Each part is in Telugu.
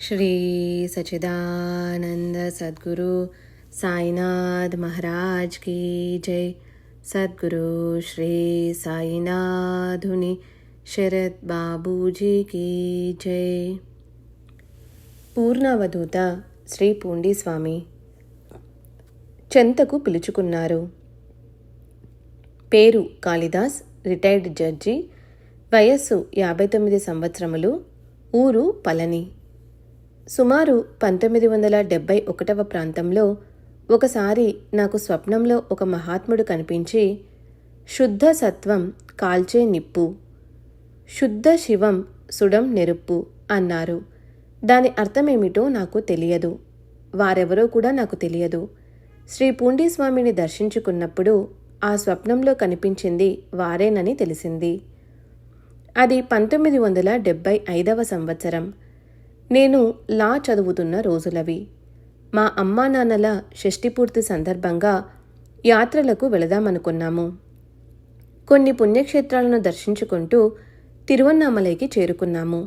श्री सच्चिदानंद सद्गुरु साईनाथ महाराज की जय सद्गुरु श्री साईनाथुनि శరత్ బాబూజీకి జై పూర్ణవధూత శ్రీ పూండి స్వామి చెంతకు పిలుచుకున్నారు పేరు కాళిదాస్ రిటైర్డ్ జడ్జి వయస్సు యాభై తొమ్మిది సంవత్సరములు ఊరు పళని సుమారు పంతొమ్మిది వందల డెబ్బై ఒకటవ ప్రాంతంలో ఒకసారి నాకు స్వప్నంలో ఒక మహాత్ముడు కనిపించి శుద్ధ సత్వం కాల్చే నిప్పు శుద్ధ శివం సుడం నెరుప్పు అన్నారు. దాని అర్థమేమిటో నాకు తెలియదు. వారెవరో కూడా నాకు తెలియదు. శ్రీ పూండిస్వామిని దర్శించుకున్నప్పుడు ఆ స్వప్నంలో కనిపించింది వారేనని తెలిసింది. అది పంతొమ్మిది వందల డెబ్బై ఐదవ సంవత్సరం. నేను లా చదువుతున్న రోజులవి. మా అమ్మా నాన్నల షష్టిపూర్తి సందర్భంగా యాత్రలకు వెళదామనుకున్నాము. కొన్ని పుణ్యక్షేత్రాలను దర్శించుకుంటూ తిరువన్నామలైకి చేరుకున్నాము.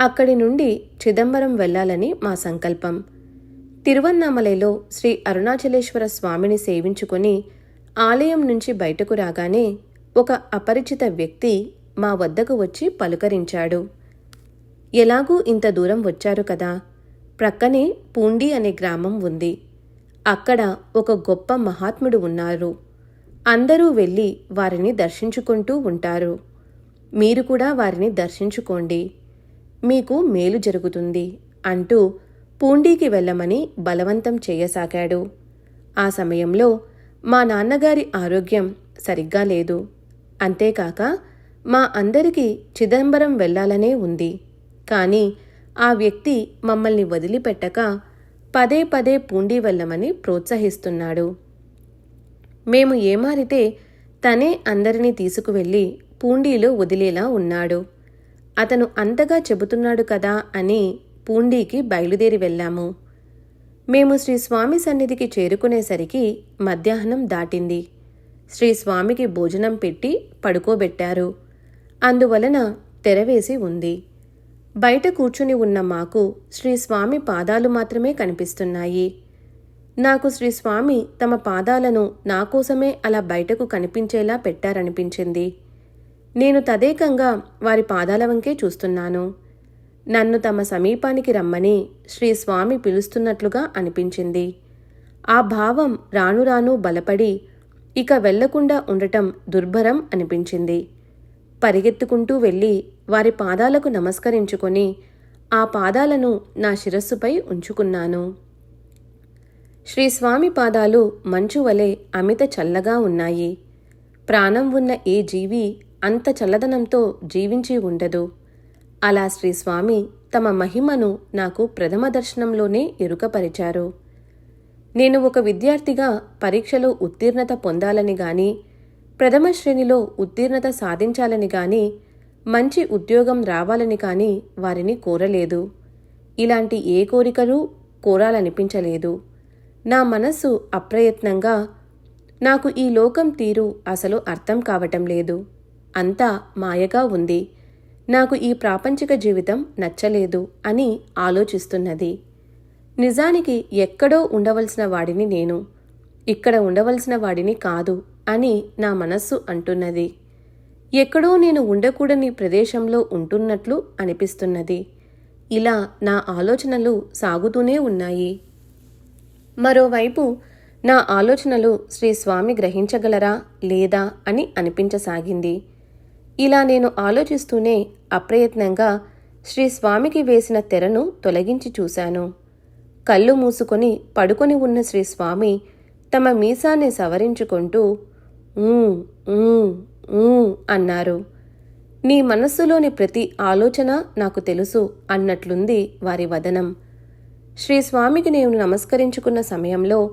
అక్కడి నుండి చిదంబరం వెళ్ళాలని మా సంకల్పం. తిరువన్నామలైలో శ్రీ అరుణాచలేశ్వర స్వామిని సేవించుకొని ఆలయం నుంచి బయటకు రాగానే ఒక అపరిచిత వ్యక్తి మా వద్దకు వచ్చి పలుకరించాడు. ఎలాగూ ఇంత దూరం వచ్చారు కదా? ప్రక్కనే పూండి అనే గ్రామం ఉంది. అక్కడ ఒక గొప్ప మహాత్ముడు ఉన్నారు. అందరూ వెళ్ళి వారిని దర్శించుకుంటూ ఉంటారు. మీరు కూడా వారిని దర్శించుకోండి. మీకు మేలు జరుగుతుంది అంటూ పూండీకి వెళ్ళమని బలవంతం చేయసాగాడు. ఆ సమయంలో మా నాన్నగారి ఆరోగ్యం సరిగ్గా లేదు. అంతేకాక మా అందరికీ చిదంబరం వెళ్ళాలనే ఉంది. కానీ ఆ వ్యక్తి మమ్మల్ని వదిలిపెట్టక పదే పదే పూండి వెళ్ళమని ప్రోత్సహిస్తున్నాడు. మేము ఏమారితే తనే అందరినీ తీసుకువెళ్ళి పూండీలో వదిలేలా ఉన్నాడు. అతను అంతగా చెబుతున్నాడు కదా అని పూండీకి బయలుదేరి వెళ్ళాము. మేము శ్రీ స్వామి సన్నిధికి చేరుకునేసరికి మధ్యాహ్నం దాటింది. శ్రీ స్వామికి భోజనం పెట్టి పడుకోబెట్టారు. అందువలన తెరవేసి ఉంది. బయట కూర్చుని ఉన్న మాకు శ్రీ స్వామి పాదాలు మాత్రమే కనిపిస్తున్నాయి. నాకు శ్రీస్వామి తమ పాదాలను నా కోసమే అలా బయటకు కనిపించేలా పెట్టారనిపించింది. నేను తదేకంగా వారి పాదాల వంకే చూస్తున్నాను. నన్ను తమ సమీపానికి రమ్మని శ్రీస్వామి పిలుస్తున్నట్లుగా అనిపించింది. ఆ భావం రాను రాను బలపడి ఇక వెళ్ళకుండా ఉండటం దుర్భరం అనిపించింది. పరిగెత్తుకుంటూ వెళ్ళి వారి పాదాలకు నమస్కరించుకొని ఆ పాదాలను నా శిరస్సుపై ఉంచుకున్నాను. శ్రీస్వామి పాదాలు మంచు వలె అమిత చల్లగా ఉన్నాయి. ప్రాణం ఉన్న ఏ జీవి అంత చల్లదనంతో జీవించి ఉండదు. అలా శ్రీస్వామి తమ మహిమను నాకు ప్రథమ దర్శనంలోనే ఎరుకపరిచారు నేను ఒక విద్యార్థిగా పరీక్షలో ఉత్తీర్ణత పొందాలని గాని ప్రథమ శ్రేణిలో ఉత్తీర్ణత సాధించాలని గాని మంచి ఉద్యోగం రావాలని కానీ వారిని కోరలేదు. ఇలాంటి ఏ కోరికలు కోరాలనిపించలేదు. నా మనస్సు అప్రయత్నంగా నాకు ఈ లోకం తీరు అసలు అర్థం కావటం లేదు. అంతా మాయగా ఉంది. నాకు ఈ ప్రాపంచిక జీవితం నచ్చలేదు అని ఆలోచిస్తున్నది. నిజానికి ఎక్కడో ఉండవలసిన వాడిని నేను. ఇక్కడ ఉండవలసిన వాడిని కాదు అని నా మనస్సు అంటున్నది. ఎక్కడో నేను ఉండకూడని ప్రదేశంలో ఉంటున్నట్లు అనిపిస్తున్నది. ఇలా నా ఆలోచనలు సాగుతూనే ఉన్నాయి. మరోవైపు నా ఆలోచనలు శ్రీ స్వామి గ్రహించగలరా లేదా అని అనిపించసాగింది. ఇలా నేను ఆలోచిస్తూనే అప్రయత్నంగా శ్రీ స్వామికి వేసిన తెరను తొలగించి చూశాను. కళ్ళు మూసుకొని పడుకొని ఉన్న శ్రీ స్వామి తమ మీసాన్ని సవరించుకుంటూ అన్నారు. నీ మనస్సులోని ప్రతి ఆలోచన నాకు తెలుసు అన్నట్లుంది వారి వదనం. శ్రీ స్వామికి నేను నమస్కరించుకున్న సమయంలో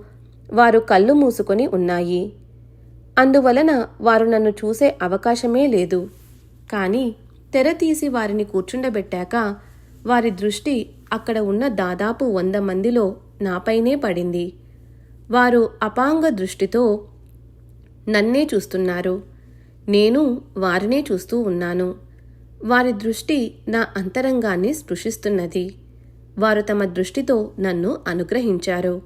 వారు కళ్ళు మూసుకొని ఉన్నాయి. అందువలన వారు నన్ను చూసే అవకాశమే లేదు. కానీ తెర తీసి వారిని కూర్చుండబెట్టాక వారి దృష్టి అక్కడ ఉన్న దాదాపు వంద మందిలో నాపైనే పడింది. వారు అపాంగ దృష్టితో నన్నే చూస్తున్నారు. నేను వారినే చూస్తూ ఉన్నాను. వారి దృష్టి నా అంతరంగాన్ని స్పృశిస్తున్నది. వారు తమ దృష్టితో నన్ను అనుగ్రహించారు.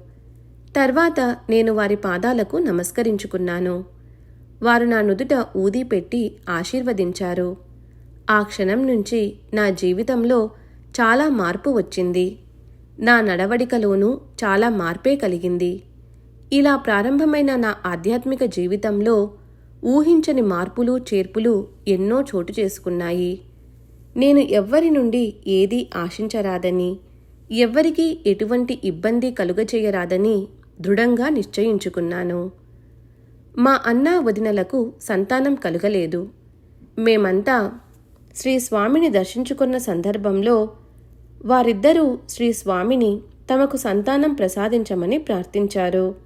తర్వాత నేను వారి పాదాలకు నమస్కరించుకున్నాను. వారు నా నుదుట ఊది పెట్టి ఆశీర్వదించారు. ఆ క్షణం నుంచి నా జీవితంలో చాలా మార్పు వచ్చింది. నా నడవడికలోనూ చాలా మార్పే కలిగింది. ఇలా ప్రారంభమైన నా ఆధ్యాత్మిక జీవితంలో ఊహించని మార్పులు చేర్పులు ఎన్నో చోటు చేసుకున్నాయి. నేను ఎవ్వరి నుండి ఏదీ ఆశించరాదని ఎవ్వరికీ ఎటువంటి ఇబ్బంది కలుగచేయరాదని దృఢంగా నిశ్చయించుకున్నాను. మా అన్న వదినలకు సంతానం కలుగలేదు. మేమంతా శ్రీ స్వామిని దర్శించుకున్న సందర్భంలో వారిద్దరూ శ్రీ స్వామిని తమకు సంతానం ప్రసాదించమని ప్రార్థించారు.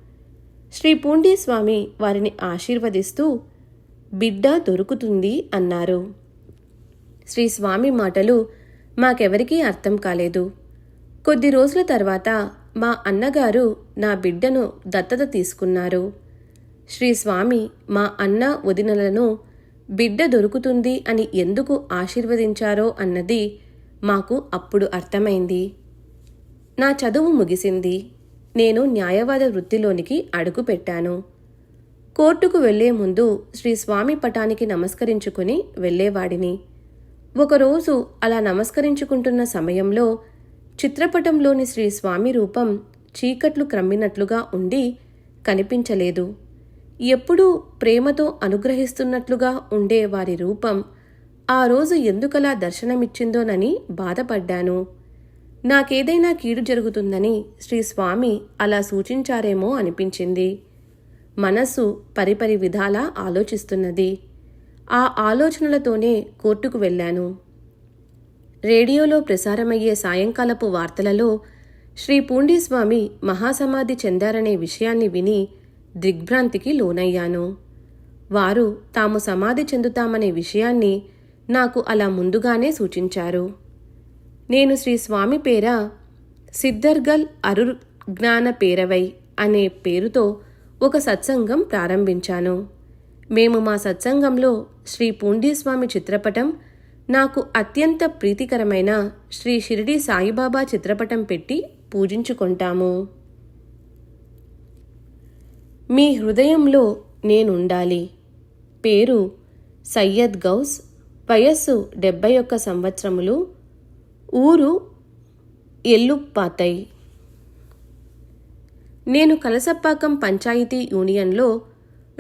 శ్రీ పూండీస్వామి వారిని ఆశీర్వదిస్తూ బిడ్డ దొరుకుతుంది అన్నారు. శ్రీ స్వామి మాటలు మాకెవరికీ అర్థం కాలేదు. కొద్ది రోజుల తర్వాత మా అన్నగారు నా బిడ్డను దత్తత తీసుకున్నారు. శ్రీ స్వామి మా అన్న వదినలను బిడ్డ దొరుకుతుంది అని ఎందుకు ఆశీర్వదించారో అన్నది మాకు అప్పుడు అర్థమైంది. నా చదువు ముగిసింది. నేను న్యాయవాద వృత్తిలోనికి అడుగుపెట్టాను కోర్టుకు వెళ్ళే ముందు శ్రీ స్వామి పటానికి నమస్కరించుకుని వెళ్ళేవాడిని ఒకరోజు అలా నమస్కరించుకుంటున్న సమయంలో చిత్రపటంలోని శ్రీ స్వామి రూపం చీకట్లు క్రమ్మినట్లుగా ఉండి కనిపించలేదు. ఎప్పుడూ ప్రేమతో అనుగ్రహిస్తున్నట్లుగా ఉండే వారి రూపం ఆ రోజు ఎందుకలా దర్శనమిచ్చిందోనని బాధపడ్డాను. నాకేదైనా కీడు జరుగుతుందని శ్రీ స్వామి అలా సూచించారేమో అనిపించింది. మనస్సు పరిపరి విధాలా ఆలోచిస్తున్నది. ఆ ఆలోచనలతోనే కోర్టుకు వెళ్ళాను. రేడియోలో ప్రసారమయ్యే సాయంకాలపు వార్తలలో శ్రీ పూండీస్వామి మహాసమాధి చెందారనే విషయాన్ని విని దిగ్భ్రాంతికి లోనయ్యాను. వారు తాము సమాధి చెందుతామనే విషయాన్ని నాకు అలా ముందుగానే సూచించారు. నేను శ్రీ స్వామి పేర సిద్ధర్గల్ అరుర్ జ్ఞాన పేరవై అనే పేరుతో ఒక సత్సంగం ప్రారంభించాను. మేము మా సత్సంగంలో శ్రీ పూండీస్వామి చిత్రపటం నాకు అత్యంత ప్రీతికరమైన శ్రీ షిరిడి సాయిబాబా చిత్రపటం పెట్టి పూజించుకుంటాము. మీ హృదయంలో నేనుండాలి. పేరు సయ్యద్ గౌస్ వయస్సు డెబ్బై ఒక్క సంవత్సరములు. ఊరు ఎల్లుప్పాతై నేను కలసప్పాకం పంచాయతీ యూనియన్లో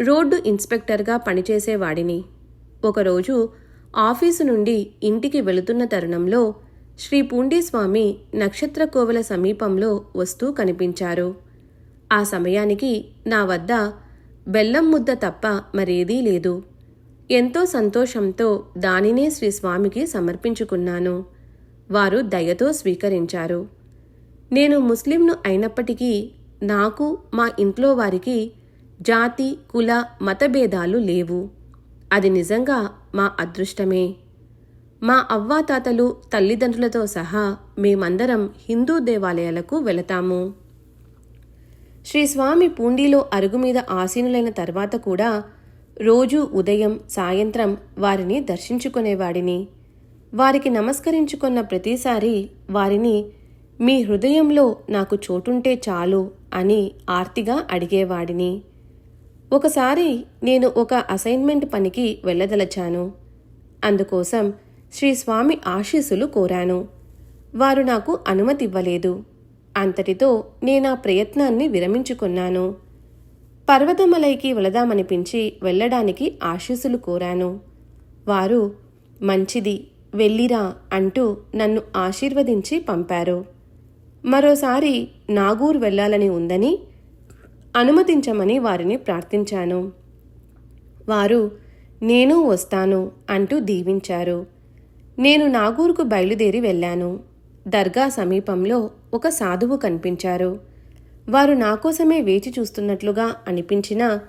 రోడ్డు ఇన్స్పెక్టర్గా పనిచేసేవాడిని. ఒకరోజు ఆఫీసు నుండి ఇంటికి వెళుతున్న తరుణంలో శ్రీ పూండీస్వామి నక్షత్ర కోవల సమీపంలో వస్తూ కనిపించారు. ఆ సమయానికి నా వద్ద బెల్లం ముద్ద తప్ప మరేదీ లేదు. ఎంతో సంతోషంతో దానినే శ్రీ స్వామికి సమర్పించుకున్నాను. వారు దయతో స్వీకరించారు. నేను ముస్లింను అయినప్పటికీ నాకు మా ఇంట్లో వారికి జాతి కుల మతభేదాలు లేవు. అది నిజంగా మా అదృష్టమే. మా అవ్వాతాతలు తల్లిదండ్రులతో సహా మేమందరం హిందూ దేవాలయాలకు వెళతాము. శ్రీ స్వామి పూండీలో అరుగు మీద ఆసీనులైన తర్వాత కూడా రోజూ ఉదయం సాయంత్రం వారిని దర్శించుకునేవాడిని. వారికి నమస్కరించుకున్న ప్రతిసారి వారిని మీ హృదయంలో నాకు చోటుంటే చాలు అని ఆర్తిగా అడిగేవాడిని. ఒకసారి నేను ఒక అసైన్మెంట్ పనికి వెళ్ళదలచాను. అందుకోసం శ్రీ స్వామి ఆశీస్సులు కోరాను. వారు నాకు అనుమతి ఇవ్వలేదు అంతటితో నేనా ప్రయత్నాన్ని విరమించుకున్నాను. పర్వతమలైకి వెళదామనిపించి వెళ్ళడానికి ఆశీస్సులు కోరాను. వారు మంచిది వెళ్ళిరా అంటూ నన్ను ఆశీర్వదించి పంపారు. మరోసారి నాగూర్ వెళ్ళాలని ఉందని అనుమతించమని వారిని ప్రార్థించాను. వారు నేను వస్తాను అంటూ దీవించారు. నేను నాగూర్కు బయలుదేరి వెళ్ళాను. దర్గా సమీపంలో ఒక సాధువు కనిపించారు. వారు నా కోసమే వేచి చూస్తున్నట్లుగా అనిపించినా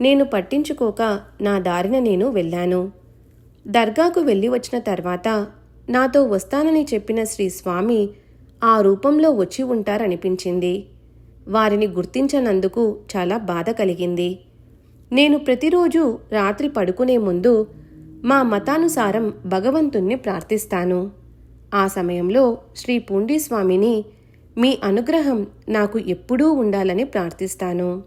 నేను పట్టించుకోక నా దారిన నేను వెళ్ళాను. దర్గాకు వెళ్ళి వచ్చిన తర్వాత నాతో వస్తానని చెప్పిన శ్రీ స్వామి ఆ రూపంలో వచ్చి ఉంటారనిపించింది. వారిని గుర్తించనందుకు చాలా బాధ కలిగింది. నేను ప్రతిరోజు రాత్రి పడుకునే ముందు మా మతానుసారం భగవంతుణ్ణి ప్రార్థిస్తాను. ఆ సమయంలో శ్రీ పూండిస్వామిని మీ అనుగ్రహం నాకు ఎప్పుడూ ఉండాలని ప్రార్థిస్తాను.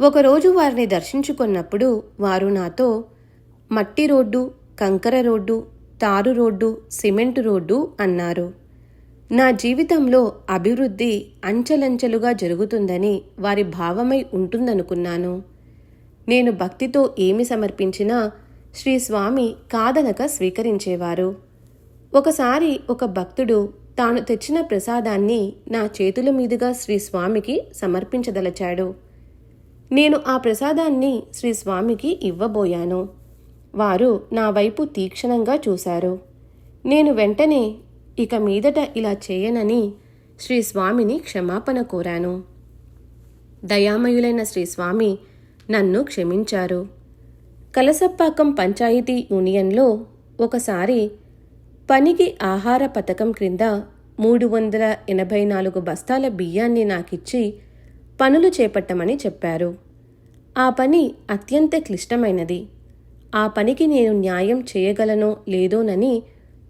ఒకరోజు వారిని దర్శించుకున్నప్పుడు వారు నాతో మట్టి రోడ్డు కంకర రోడ్డు తారు రోడ్డు సిమెంటు రోడ్డు అన్నారు. నా జీవితంలో అభివృద్ధి అంచెలంచెలుగా జరుగుతుందని వారి భావమై ఉంటుందనుకున్నాను. నేను భక్తితో ఏమి సమర్పించినా శ్రీ స్వామి కాదనక స్వీకరించేవారు. ఒకసారి ఒక భక్తుడు తాను తెచ్చిన ప్రసాదాన్ని నా చేతుల మీదుగా శ్రీ స్వామికి సమర్పించదలచాడు. నేను ఆ ప్రసాదాన్ని శ్రీ స్వామికి ఇవ్వబోయాను. వారు నా వైపు తీక్షణంగా చూశారు. నేను వెంటనే ఇక మీదట ఇలా చేయనని శ్రీ స్వామిని క్షమాపణ కోరాను. దయామయులైన శ్రీ స్వామి నన్ను క్షమించారు. కలసప్పాకం పంచాయతీ యూనియన్లో ఒకసారి పనికి ఆహార పథకం క్రింద మూడు వందల ఎనభై నాలుగు బస్తాల బియ్యాన్ని నాకిచ్చి పనులు చేపట్టమని చెప్పారు. ఆ పని అత్యంత క్లిష్టమైనది. ఆ పనికి నేను న్యాయం చేయగలనో లేదోనని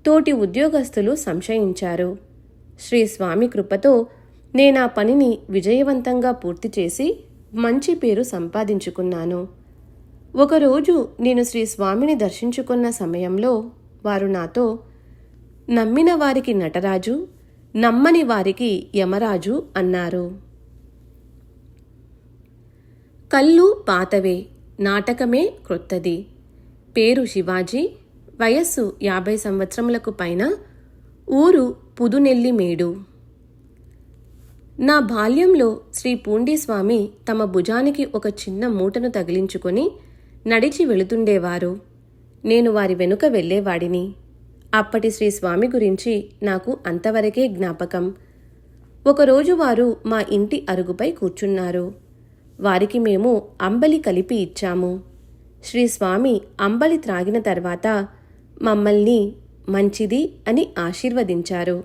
తోటి ఉద్యోగస్తులు సంశయించారు. శ్రీ స్వామి కృపతో నేనా పనిని విజయవంతంగా పూర్తి చేసి మంచి పేరు సంపాదించుకున్నాను. ఒకరోజు నేను శ్రీ స్వామిని దర్శించుకున్న సమయంలో వారు నాతో నమ్మిన వారికి నటరాజు నమ్మని వారికి యమరాజు అన్నారు. కళ్ళు పాతవే నాటకమే క్రొత్తది. పేరు శివాజీ. వయస్సు యాభై సంవత్సరములకు పైన ఊరు పుదునెల్లిమేడు నా బాల్యంలో శ్రీ పూండిస్వామి తమ భుజానికి ఒక చిన్న మూటను తగిలించుకొని నడిచి వెళుతుండేవారు. నేను వారి వెనుక వెళ్ళేవాడిని. అప్పటి శ్రీ స్వామి గురించి నాకు అంతవరకే జ్ఞాపకం. ఒకరోజు వారు మా ఇంటి అరుగుపై కూర్చున్నారు. వారికి మేము అంబలి కలిపి ఇచ్చాము. శ్రీ స్వామి అంబలి త్రాగిన తర్వాత మమ్మల్ని మంచిది అని ఆశీర్వదించారు.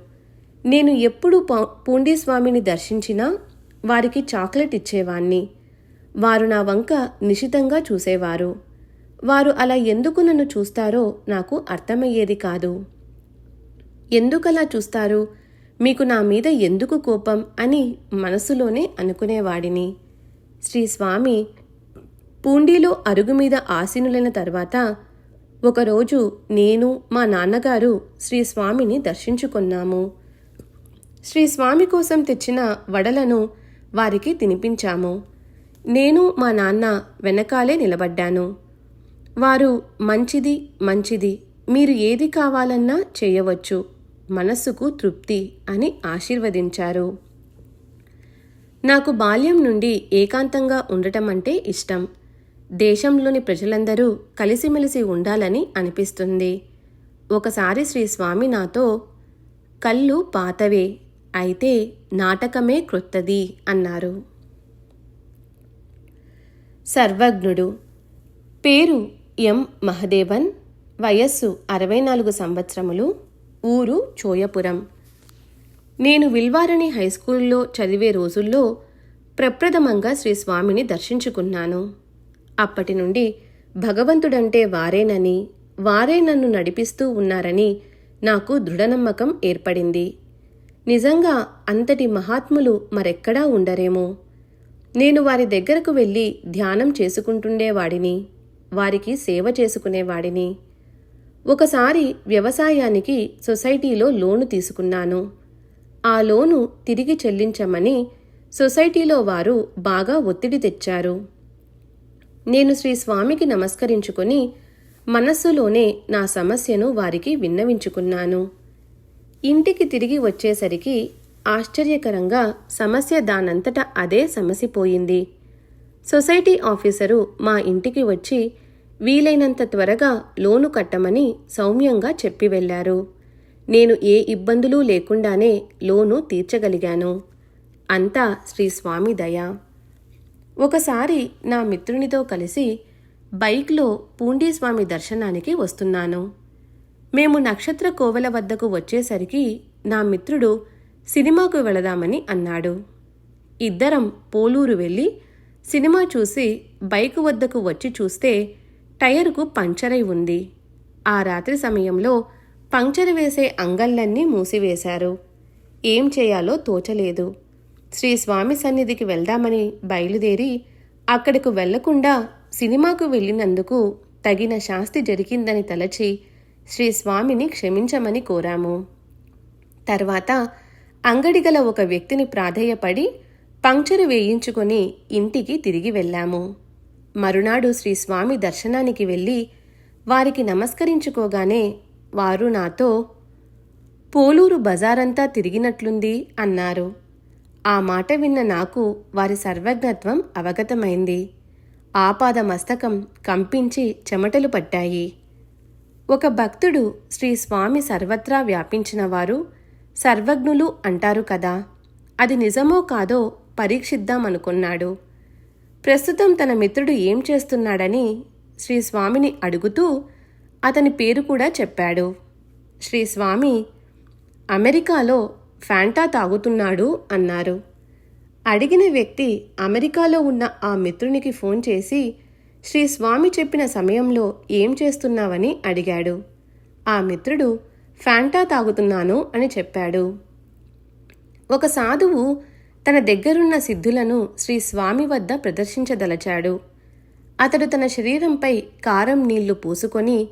నేను ఎప్పుడు పూండీస్వామిని దర్శించినా వారికి చాక్లెట్ ఇచ్చేవాణ్ణి. వారు నా వంక నిశితంగా చూసేవారు. వారు అలా ఎందుకు నన్ను చూస్తారో నాకు అర్థమయ్యేది కాదు. ఎందుకలా చూస్తారు? మీకు నా మీద ఎందుకు కోపం అని మనసులోనే అనుకునేవాడిని. శ్రీ స్వామి పూండీలో అరుగు మీద ఆసీనులైన తర్వాత ఒకరోజు నేను మా నాన్నగారు శ్రీ స్వామిని దర్శించుకున్నాము. శ్రీ స్వామి కోసం తెచ్చిన వడలను వారికి తినిపించాము. నేను మా నాన్న వెనకాలే నిలబడ్డాను. వారు మంచిది మంచిది మీరు ఏది కావాలన్నా చేయవచ్చు మనస్సుకు తృప్తి అని ఆశీర్వదించారు. నాకు బాల్యం నుండి ఏకాంతంగా ఉండటం అంటే ఇష్టం. దేశంలోని ప్రజలందరూ కలిసిమెలిసి ఉండాలని అనిపిస్తుంది. ఒకసారి శ్రీ స్వామి నాతో కళ్ళు పాతవే అయితే నాటకమే క్రొత్తది అన్నారు. సర్వజ్ఞుడు. పేరు ఎం. మహదేవన్. వయస్సు అరవై నాలుగు సంవత్సరములు. ఊరు చోయపురం. నేను విల్వారణి హైస్కూల్లో చదివే రోజుల్లో ప్రప్రథమంగా శ్రీ స్వామిని దర్శించుకున్నాను. అప్పటి నుండి భగవంతుడంటే వారేనని వారే నన్ను నడిపిస్తూ ఉన్నారని నాకు దృఢనమ్మకం ఏర్పడింది. నిజంగా అంతటి మహాత్ములు మరెక్కడా ఉండరేమో. నేను వారి దగ్గరకు వెళ్ళి ధ్యానం చేసుకుంటుండేవాడిని వారికి సేవ చేసుకునేవాడిని ఒకసారి వ్యవసాయానికి సొసైటీలో లోను తీసుకున్నాను. ఆ లోను తిరిగి చెల్లించమని సొసైటీలో వారు బాగా ఒత్తిడి తెచ్చారు. నేను శ్రీ స్వామికి నమస్కరించుకొని మనస్సులోనే నా సమస్యను వారికి విన్నవించుకున్నాను. ఇంటికి తిరిగి వచ్చేసరికి ఆశ్చర్యకరంగా సమస్య దానంతట అదే సమసిపోయింది. సొసైటీ ఆఫీసరు మా ఇంటికి వచ్చి వీలైనంత త్వరగా లోను కట్టమని సౌమ్యంగా చెప్పి వెళ్ళారు నేను ఏ ఇబ్బందులు లేకుండానే లోను తీర్చగలిగాను. అంతా శ్రీ స్వామి దయ. ఒకసారి నా మిత్రునితో కలిసి బైక్లో పూండీస్వామి దర్శనానికి వస్తున్నాను. మేము నక్షత్ర కోవల వద్దకు వచ్చేసరికి నా మిత్రుడు సినిమాకు వెళదామని అన్నాడు. ఇద్దరం పోలూరు వెళ్ళి సినిమా చూసి బైక్ వద్దకు వచ్చి చూస్తే టైరుకు పంక్చరై ఉంది. ఆ రాత్రి సమయంలో పంక్చర్ వేసే అంగళ్ళన్నీ మూసివేశారు. ఏం చేయాలో తోచలేదు. శ్రీ స్వామి సన్నిధికి వెళ్దామని బయలుదేరి అక్కడకు వెళ్ళకుండా సినిమాకు వెళ్ళినందుకు తగిన శాస్తి జరిగిందని తలచి శ్రీ స్వామిని క్షమించమని కోరాము. తర్వాత అంగడి గల ఒక వ్యక్తిని ప్రాధేయపడి పంక్చరు వేయించుకొని ఇంటికి తిరిగి వెళ్ళాము. మరునాడు శ్రీ స్వామి దర్శనానికి వెళ్ళి వారికి నమస్కరించుకోగానే వారు నాతో పోలూరు బజారంతా తిరిగినట్లుంది అన్నారు. ఆ మాట విన్న నాకు వారి సర్వజ్ఞత్వం అవగతమైంది. ఆపాద మస్తకం కంపించి చెమటలు పట్టాయి. ఒక భక్తుడు శ్రీ స్వామి సర్వత్రా వ్యాపించిన వారు సర్వజ్ఞులు అంటారు కదా అది నిజమో కాదో పరీక్షిద్దామనుకున్నాడు. ప్రస్తుతం తన మిత్రుడు ఏం చేస్తున్నాడని శ్రీ స్వామిని అడుగుతూ అతని పేరు కూడా చెప్పాడు. శ్రీ స్వామి అమెరికాలో ఫ్యాంటా తాగుతున్నాడు అన్నారు. అడిగిన వ్యక్తి అమెరికాలో ఉన్న ఆ మిత్రునికి ఫోన్ చేసి శ్రీ స్వామి చెప్పిన సమయంలో ఏం చేస్తున్నావని అడిగాడు. ఆ మిత్రుడు ఫ్యాంటా తాగుతున్నాను అని చెప్పాడు. ఒక సాధువు తన దగ్గరున్న సిద్ధులను శ్రీ స్వామి వద్ద ప్రదర్శించదలచాడు. అతడు తన శరీరంపై కారం నీళ్ళు పూసుకొని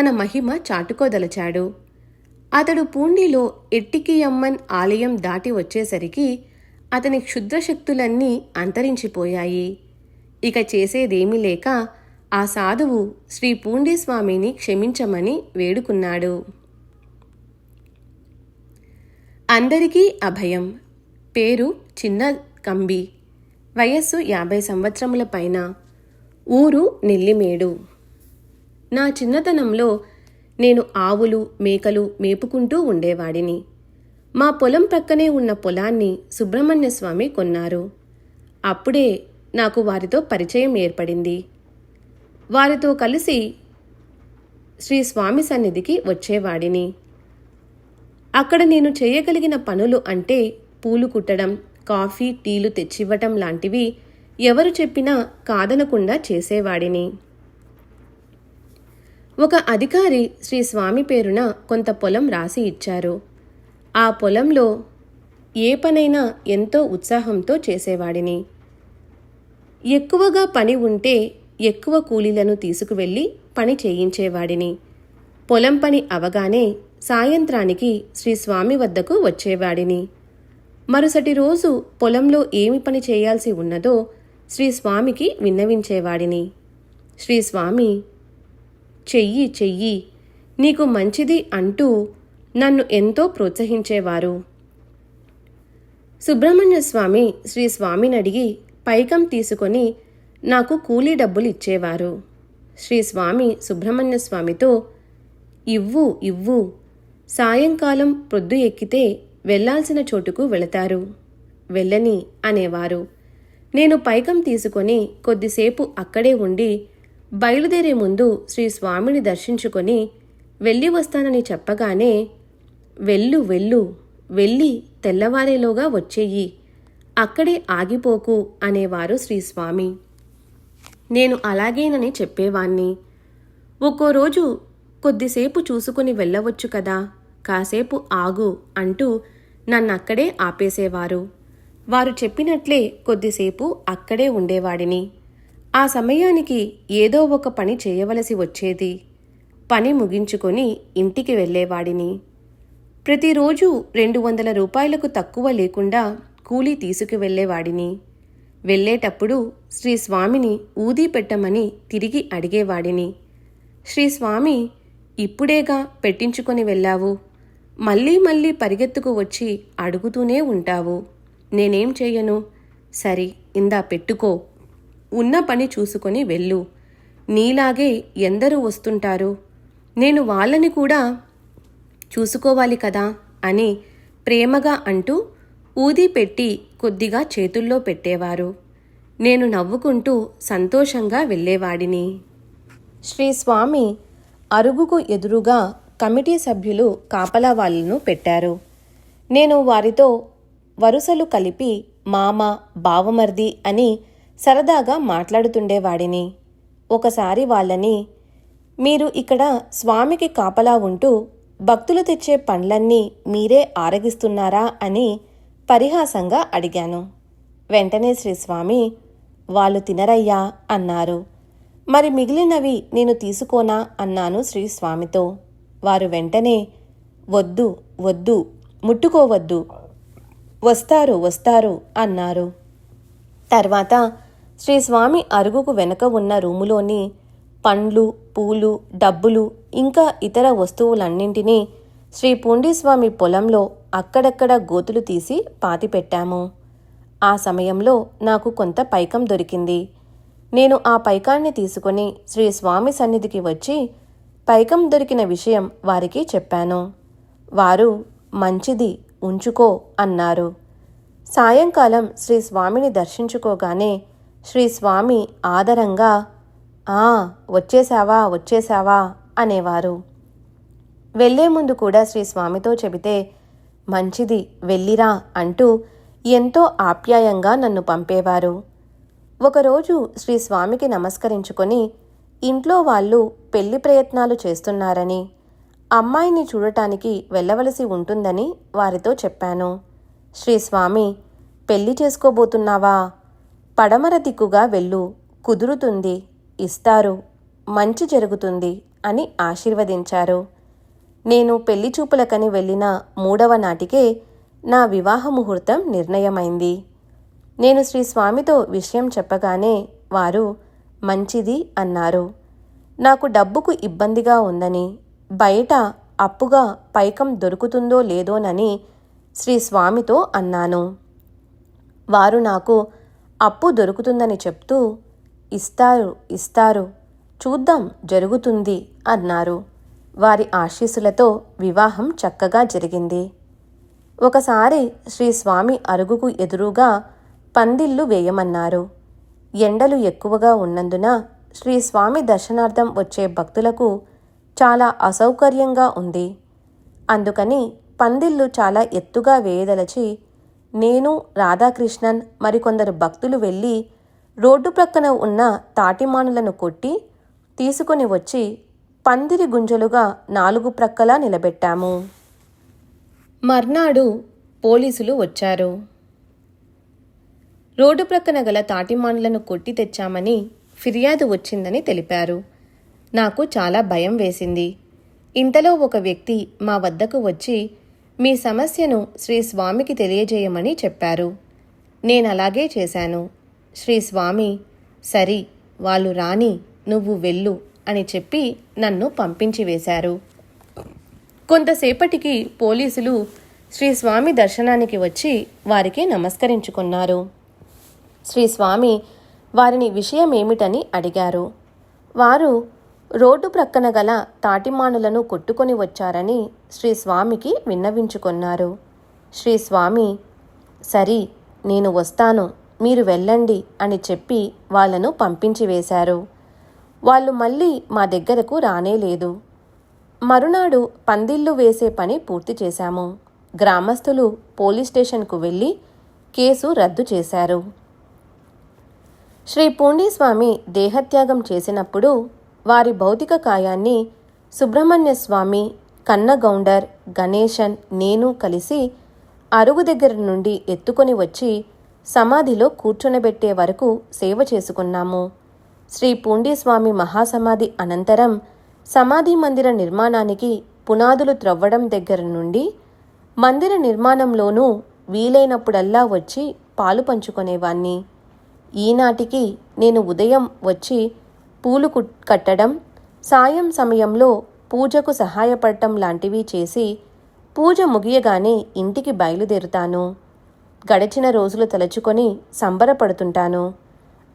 తన మహిమ చాటుకోదలచాడు. అతడు పూండిలో ఎట్టికియమ్మన్ ఆలయం దాటి వచ్చేసరికి అతని క్షుద్రశక్తులన్నీ అంతరించిపోయాయి. ఇక చేసేదేమీ లేక ఆ సాధువు శ్రీ పూండి స్వామిని క్షమించమని వేడుకున్నాడు. అందరికీ అభయం. పేరు చిన్న కంబి. వయస్సు యాభై సంవత్సరముల పైన. ఊరు నెల్లిమేడు. నా చిన్నతనంలో నేను ఆవులు మేకలు మేపుకుంటూ ఉండేవాడిని. మా పొలం ప్రక్కనే ఉన్న పొలాన్ని సుబ్రహ్మణ్య స్వామి కొన్నారు. అప్పుడే నాకు వారితో పరిచయం ఏర్పడింది. వారితో కలిసి శ్రీ స్వామి సన్నిధికి వచ్చేవాడిని. అక్కడ నేను చేయగలిగిన పనులు అంటే పూలు కుట్టడం కాఫీ టీలు తెచ్చివ్వటం లాంటివి ఎవరు చెప్పినా కాదనకుండా చేసేవాడిని. ఒక అధికారి శ్రీ స్వామి పేరున కొంత పొలం రాసి ఇచ్చారు. ఆ పొలంలో ఏ పనైనా ఎంతో ఉత్సాహంతో చేసేవాడిని. ఎక్కువగా పని ఉంటే ఎక్కువ కూలీలను తీసుకువెళ్ళి పని చేయించేవాడిని. పొలం పని అవగానే సాయంత్రానికి శ్రీ స్వామి వద్దకు వచ్చేవాడిని. మరుసటి రోజు పొలంలో ఏమి పని చేయాల్సి ఉన్నదో శ్రీ స్వామికి విన్నవించేవాడిని. శ్రీ స్వామి చెయ్యి చెయ్యి. నీకు మంచిది అంటూ నన్ను ఎంతో ప్రోత్సహించేవారు. సుబ్రహ్మణ్య స్వామి శ్రీ స్వామిని అడిగి పైకం తీసుకొని నాకు కూలీ డబ్బులు ఇచ్చేవారు. శ్రీ స్వామి సుబ్రహ్మణ్య స్వామితో ఇవ్వు ఇవ్వు. సాయంకాలం ప్రొద్దు ఎక్కితే వెళ్ళాల్సిన చోటుకు వెళతారు. వెళ్ళని అనేవారు. నేను పైకం తీసుకొని కొద్దిసేపు అక్కడే ఉండి బయలుదేరే ముందు శ్రీ స్వామిని దర్శించుకొని వెళ్ళి వస్తానని చెప్పగానే వెళ్ళు వెళ్ళు వెళ్ళి తెల్లవారేలోగా వచ్చేయి. అక్కడే ఆగిపోకు అనేవారు శ్రీ స్వామి. నేను అలాగేనని చెప్పేవాణ్ణి. ఒక్కో రోజు కొద్దిసేపు చూసుకుని వెళ్ళవచ్చు కదా. కాసేపు ఆగు అంటూ నన్నక్కడే ఆపేసేవారు. వారు చెప్పినట్లే కొద్దిసేపు అక్కడే ఉండేవాడిని. ఆ సమయానికి ఏదో ఒక పని చేయవలసి వచ్చేది. పని ముగించుకొని ఇంటికి వెళ్ళేవాడిని. ప్రతిరోజు రెండు వందల రూపాయలకు తక్కువ లేకుండా కూలీ తీసుకువెళ్ళేవాడిని వెళ్ళేటప్పుడు శ్రీ స్వామిని ఊదీ పెట్టమని తిరిగి అడిగేవాడిని. శ్రీ స్వామి ఇప్పుడేగా పెట్టించుకొని వెళ్ళావు? మళ్ళీ మళ్ళీ పరిగెత్తుకు వచ్చి అడుగుతూనే ఉంటావు. నేనేం చెయ్యను? సరి ఇందా పెట్టుకో ఉన్న పని చూసుకొని వెళ్ళు. నీలాగే ఎందరూ వస్తుంటారు? నేను వాళ్ళని కూడా చూసుకోవాలి కదా? అని ప్రేమగా అంటూ ఊది పెట్టి కొద్దిగా చేతుల్లో పెట్టేవారు. నేను నవ్వుకుంటూ సంతోషంగా వెళ్ళేవాడిని. శ్రీ స్వామి అరుగుకు ఎదురుగా కమిటీ సభ్యులు కాపలా వాళ్ళను పెట్టారు. నేను వారితో వరుసలు కలిపి మామ బావమర్ది అని సరదాగా మాట్లాడుతుండేవాడిని. ఒకసారి వాళ్ళని మీరు ఇక్కడ స్వామికి కాపలా ఉంటూ భక్తులు తెచ్చే పండ్లన్నీ మీరే ఆరగిస్తున్నారా? అని పరిహాసంగా అడిగాను. వెంటనే శ్రీస్వామి వాళ్ళు తినరయ్యా అన్నారు. మరి మిగిలినవి నేను తీసుకోనా? అన్నాను శ్రీస్వామితో. వారు వెంటనే వద్దు వద్దు ముట్టుకోవద్దు వస్తారు వస్తారు అన్నారు. తర్వాత శ్రీ స్వామి అరుగుకు వెనక ఉన్న రూములోని పండ్లు పూలు డబ్బులు ఇంకా ఇతర వస్తువులన్నింటినీ శ్రీ పూండీస్వామి పొలంలో అక్కడక్కడ గోతులు తీసి పాతిపెట్టాము. ఆ సమయంలో నాకు కొంత పైకం దొరికింది. నేను ఆ పైకాన్ని తీసుకుని శ్రీ స్వామి సన్నిధికి వచ్చి పైకం దొరికిన విషయం వారికి చెప్పాను. వారు మంచిది ఉంచుకో అన్నారు. సాయంకాలం శ్రీ స్వామిని దర్శించుకోగానే శ్రీ స్వామి ఆదరంగా ఆ వచ్చేశావా వచ్చేశావా అనేవారు. వెళ్ళే ముందు కూడా శ్రీ స్వామితో చెబితే మంచిది వెళ్ళిరా అంటూ ఎంతో ఆప్యాయంగా నన్ను పంపేవారు. ఒకరోజు శ్రీ స్వామికి నమస్కరించుకొని ఇంట్లో వాళ్ళు పెళ్ళి ప్రయత్నాలు చేస్తున్నారని అమ్మాయిని చూడటానికి వెళ్ళవలసి ఉంటుందని వారితో చెప్పాను. శ్రీ స్వామి పెళ్ళి చేసుకోబోతున్నావా? పడమర దిక్కుగా వెళ్ళు. కుదురుతుంది. ఇస్తారు. మంచి జరుగుతుంది అని ఆశీర్వదించారు. నేను పెళ్ళి చూపులకని వెళ్ళిన మూడవ నాటికే నా వివాహ ముహూర్తం నిర్ణయమైంది. నేను శ్రీ స్వామితో విషయం చెప్పగానే వారు మంచిది అన్నారు. నాకు డబ్బుకు ఇబ్బందిగా ఉందని బయట అప్పుగా పైకం దొరుకుతుందో లేదోనని శ్రీ స్వామితో అన్నాను. వారు నాకు అప్పు దొరుకుతుందని చెప్తూ ఇస్తారు ఇస్తారు చూద్దాం జరుగుతుంది అన్నారు. వారి ఆశీస్సులతో వివాహం చక్కగా జరిగింది. ఒకసారి శ్రీ స్వామి అరుగుకు ఎదురుగా పందిళ్ళు వేయమన్నారు. ఎండలు ఎక్కువగా ఉన్నందున శ్రీ స్వామి దర్శనార్థం వచ్చే భక్తులకు చాలా అసౌకర్యంగా ఉంది. అందుకని పందిళ్ళు చాలా ఎత్తుగా వేయదలచి నేను రాధాకృష్ణన్ మరికొందరు భక్తులు వెళ్ళి రోడ్డు ప్రక్కన ఉన్న తాటిమానులను కొట్టి తీసుకుని వచ్చి పందిరి గుంజలుగా నాలుగు ప్రక్కలా నిలబెట్టాము. మర్నాడు పోలీసులు వచ్చారు. రోడ్డు ప్రక్కన గల తాటిమానులను కొట్టి తెచ్చామని ఫిర్యాదు వచ్చిందని తెలిపారు. నాకు చాలా భయం వేసింది. ఇంతలో ఒక వ్యక్తి మా వద్దకు వచ్చి మీ సమస్యను శ్రీ స్వామికి తెలియజేయమని చెప్పారు. నేను అలాగే చేశాను. శ్రీ స్వామి సరి వాళ్ళు రాని నువ్వు వెళ్ళు అని చెప్పి నన్ను పంపించి వేశారు. కొంతసేపటికి పోలీసులు శ్రీ స్వామి దర్శనానికి వచ్చి వారికి నమస్కరించుకున్నారు. శ్రీ స్వామి వారిని విషయమేమిటని అడిగారు. వారు రోడ్డు ప్రక్కన గల తాటిమానులను కొట్టుకొని వచ్చారని శ్రీ స్వామికి విన్నవించుకున్నారు. శ్రీ స్వామి సరి నేను వస్తాను. మీరు వెళ్ళండి అని చెప్పి వాళ్ళను పంపించి వేశారు. వాళ్ళు మళ్ళీ మా దగ్గరకు రానేలేదు మరునాడు పందిళ్ళు వేసే పని పూర్తి చేశాము. గ్రామస్తులు పోలీస్ స్టేషన్కు వెళ్ళి కేసు రద్దు చేశారు. శ్రీ పూండీస్వామి దేహత్యాగం చేసినప్పుడు వారి భౌతిక కాయాన్ని సుబ్రహ్మణ్య స్వామి కన్నగౌండర్ గణేశన్ నేను కలిసి అరుగు దగ్గర నుండి ఎత్తుకొని వచ్చి సమాధిలో కూర్చొనబెట్టే వరకు సేవ చేసుకున్నాము. శ్రీ పూండీస్వామి మహాసమాధి అనంతరం సమాధి మందిర నిర్మాణానికి పునాదులు త్రవ్వడం దగ్గర నుండి మందిర నిర్మాణంలోనూ వీలైనప్పుడల్లా వచ్చి పాలు పంచుకునేవాణ్ణి. ఈనాటికి నేను ఉదయం వచ్చి పూలు కట్టడం సాయం సమయంలో పూజకు సహాయపడటం లాంటివి చేసి పూజ ముగియగానే ఇంటికి బయలుదేరుతాను. గడిచిన రోజులు తలుచుకొని సంబరపడుతుంటాను.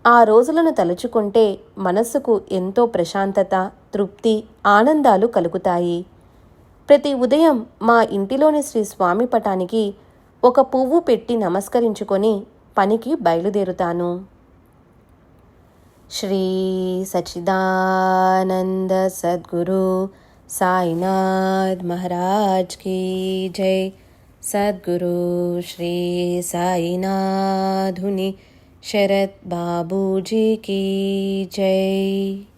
ఆ రోజులను తలుచుకుంటే మనస్సుకు ఎంతో ప్రశాంతత తృప్తి ఆనందాలు కలుగుతాయి. ప్రతి ఉదయం మా ఇంటిలోని శ్రీ స్వామి పటానికి ఒక పువ్వు పెట్టి నమస్కరించుకొని పనికి బయలుదేరుతాను. श्री सच्चिदानन्द सद्गुरु सायिनाथ महाराज की जय। सद्गुरु श्री साईनाथुनि शरद बाबूजी की जय।